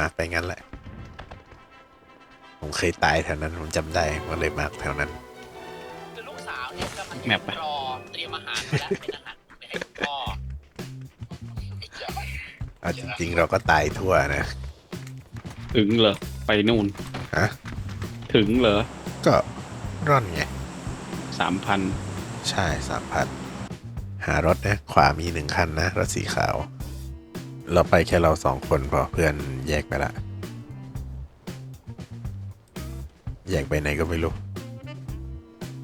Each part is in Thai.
มาร์กไปงั้นแหละ ผมเคยตายแถวนั้นผมจำได้ว่าเลยมาร์กแถวนั้น คือลูกสาวเนี่ยกำลังแมปไปรอเตรียมอาหารไว้แล้วเป็นอาหารไปให้คุณพ่อเอาจริง ๆ เราก็ตายทั่วนะ ถึงเหรอ ไปนู่นฮะ ถึงเหรอก็ร่อนไง สามพันใช่สามพันหารถนะ ขวามีหนึ่งคันนะ รถสีขาว เราไปแค่เราสองคนพอเพื่อนแยกไปละ แยกไปไหนก็ไม่รู้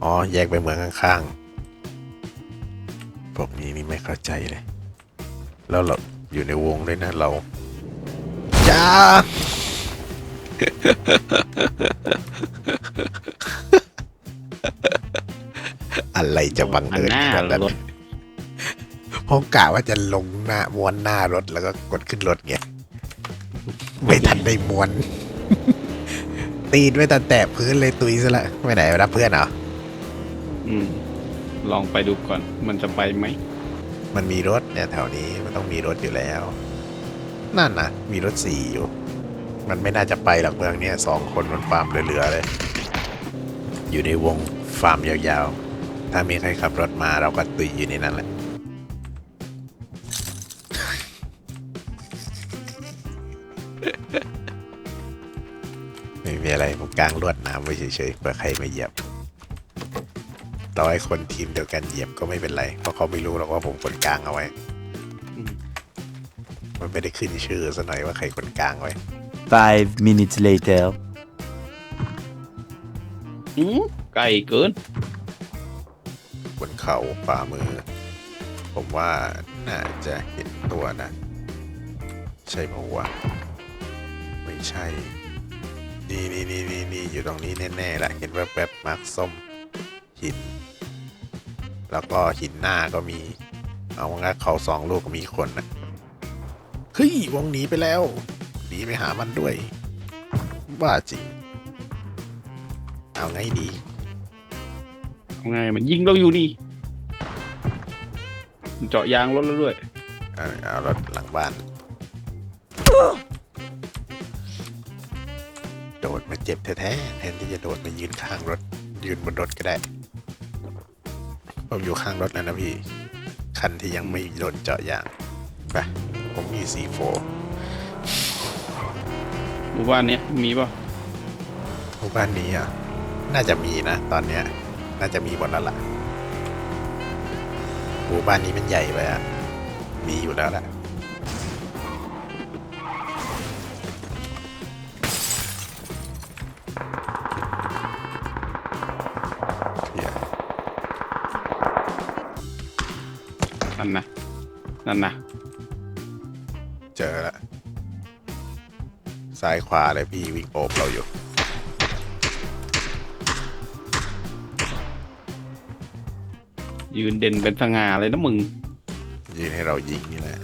อ๋อ แยกไปเมืองข้างๆ พวกนี้นี่ไม่เข้าใจเลย แล้วเราอยู่ในวงด้วยนะเราจ้าอะไรจะบังเอิญขนาดนั้น รถผมกะว่าจะลงหน้าม้วนหน้ารถแล้วก็กดขึ้นรถไงไม่ทันได้ม้วน ตีนไม่ตันแตะพื้นเลยตุยซะละไม่ไหนรับเพื่อนเหรออืม ลองไปดูก่อน มันจะไปไหม มันมีรถเนี่ยแถวนี้มันต้องมีรถอยู่แล้ว นั่นนะมีรถสี่อยู่ มันไม่น่าจะไปหรอกเมืองเนี้ยสองคนมันฟาร์มเหลือๆเลย อยู่ในวงฟาร์มยาวๆ ถ้ามีใครขับรถมาเราก็ตุยอยู่ในนั้นแหละ ม่มีอะไรผมกางลวดน้ำไว้เฉยๆเผื่อใครมาเหยียบต่อให้คนทีมเดียวกันเหยียบก็ไม่เป็นไร เพราะเขาไม่รู้หรอกว่าผมคนกลางเอาไว้อืมมันไม่ได้ขึ้นชื่อซะหน่อยว่าใครคนกลางไว้ Five minutes later. อืมไกลเกิน บนเขาฝ่ามือ ผมว่าน่าจะเห็นตัวนะ ใช่เพราะว่าไม่ใช่ นี่นี่นี่นี่นี่อยู่ตรงนี้แน่ๆแหละเห็นแวบๆมาร์คส้มหิน แล้วก็หินหน้าก็มี เอางั้นเขาสองลูกก็มีคนนะเฮ้ยวงหนีไปแล้วหนีไปหามันด้วยว่าจริง เอาไงดีเอาไงมันยิงเราอยู่นี่มันเจาะยางรถแล้วด้วย เอาเอารถหลังบ้านโดดมาเจ็บแท้ๆแทนที่จะโดดมายืนข้างรถ ยืนบนรถก็ได้ ผมอยู่ข้างรถแล้วนะพี่ คันที่ยังไม่โดนเจาะยางไปผมมีซีโฟหมู่บ้านเนี้ยมีป่ะหมู่บ้านนี้อะ น่าจะมีนะ ตอนเนี้ย น่าจะมีหมดแล้วล่ะหมู่บ้านนี้มันใหญ่ไปอะ มีอยู่แล้วแหละ นั่นนะนั่นนะเจอแล้วซ้ายขวาเลยพี่วิ่งโอบเราอยู่ ยืนเด่นเป็นสง่าเลยนะมึง ยืนให้เรายิงนี่แหละ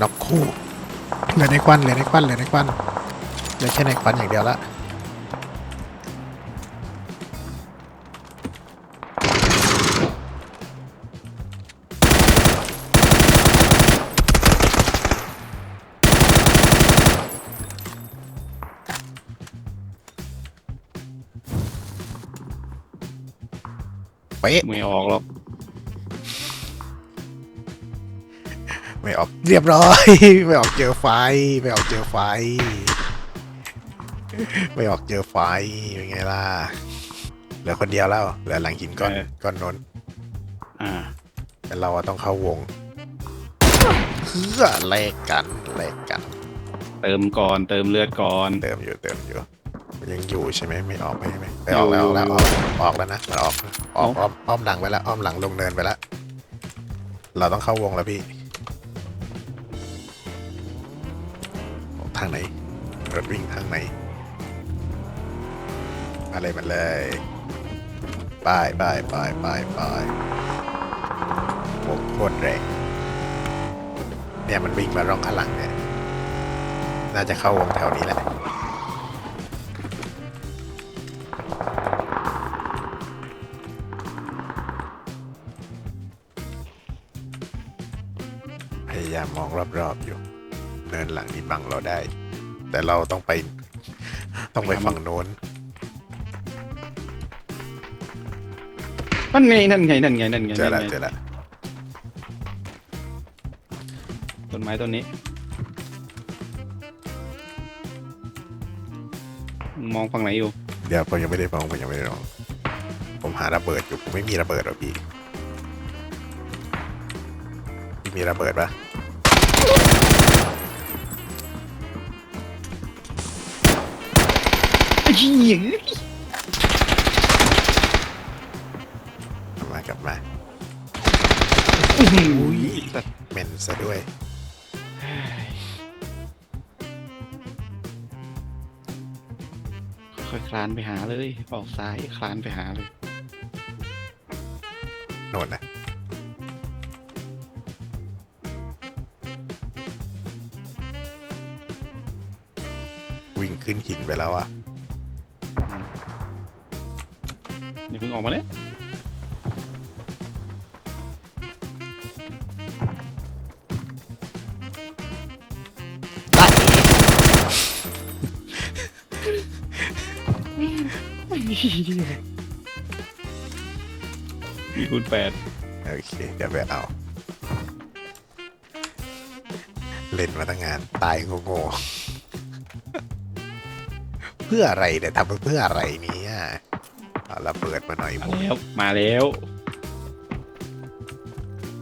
น็อกคู่เหลือในควันเหลือในควันเหลือในควันเหลือแค่ในควันอย่างเดียวละเป๊ะไม่ออกหรอก ไม่ออกเรียบร้อย ไม่ออกเจอไฟ ไม่ออกเจอไฟ ไม่ออกเจอไฟเป็นไงล่ะเหลือคนเดียวแล้วเหลือหลังหินก้อนก้อนนนอ่า แต่เราอะต้องเข้าวงเพื่อแลกกันแลกกัน เติมก่อนเติมเลือดก่อนเติมอยู่เติมอยู่ยังอยู่ใช่ไหมไม่ออกไปใช่ไหมไปออกแล้วออกแล้วออกออกแล้วนะมันออกออกอ้อมอ้อมหลังไปแล้วอ้อมหลังลงเนินไปแล้วเราต้องเข้าวงแล้วพี่ ทางไหน รถวิ่งทางไหน อะไรมันเลยไปไปไปไปไปผมโคตรแรงเนี่ยมันวิ่งมาร่องข้างหลังเนี่ย น่าจะเข้าวงแถวนี้แหละพยายามมองรอบๆอยู่ เนินหลังนี้บังเราได้ แต่เราต้องไปต้องไปฝั่งโน้นนั่นไงนั่นไงนั่นไงนั่นไงเจอนั่ละนไงเจอละต้นไม้ต้นนี้ มองฝั่งไหนอยู่ เดี๋ยวผมยังไม่ได้มองผมยังไม่ได้ลองผมหาระเบิดอยู่ผมไม่มีระเบิดหรอกพี่พี่มีระเบิดปะ ไอ้เหี้ยกลับมากลับมาอุ้ยสัตว์เมนซะด้วย ค่อยๆคลานไปหาเลย ออกซ้ายคลานไปหาเลย โน่นนะวิ่งขึ้นหินไปแล้วอะ อย่าเพิ่งออกมาเลยมีคูณแปดโอเค เดี๋ยวไปเอา เล่นมาตั้งงาน ตายโง่ๆเพื่ออะไรเนี่ยทำไปเพื่ออะไรเนี่ย เอาระเบิดมาหน่อยมาผมแล้วมาแล้ว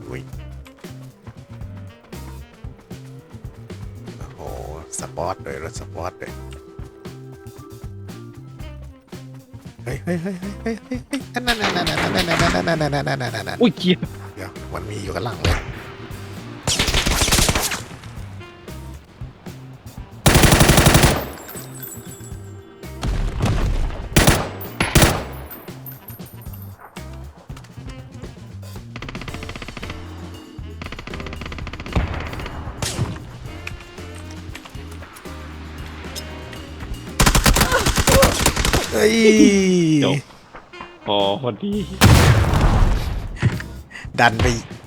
อุ้ยโอ้โหสปอร์ตเลยรถสปอร์ตเลยเฮ้ยเฮ้ยเฮ้ยเฮ้ยเฮ้ยเฮ้ยเฮ้ยนั่นนั่นนั่นนั่นนั่นนั่นนั่นนั่นนั่นนั่นนั่นนั่นนั่นอุ้ยเกียร์เดี๋ยวมันมีอยู่กันหลังเลย เฮ้ยจบพอพอดีดันไป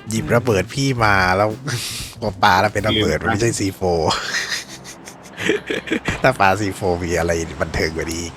หยิบระเบิดพี่มาแล้วพอปาแล้วเป็นระเบิดลืมมันไม่ใช่ซีโฟถ้าปาซีโฟมีอะไรบันเทิงกว่านี้อีก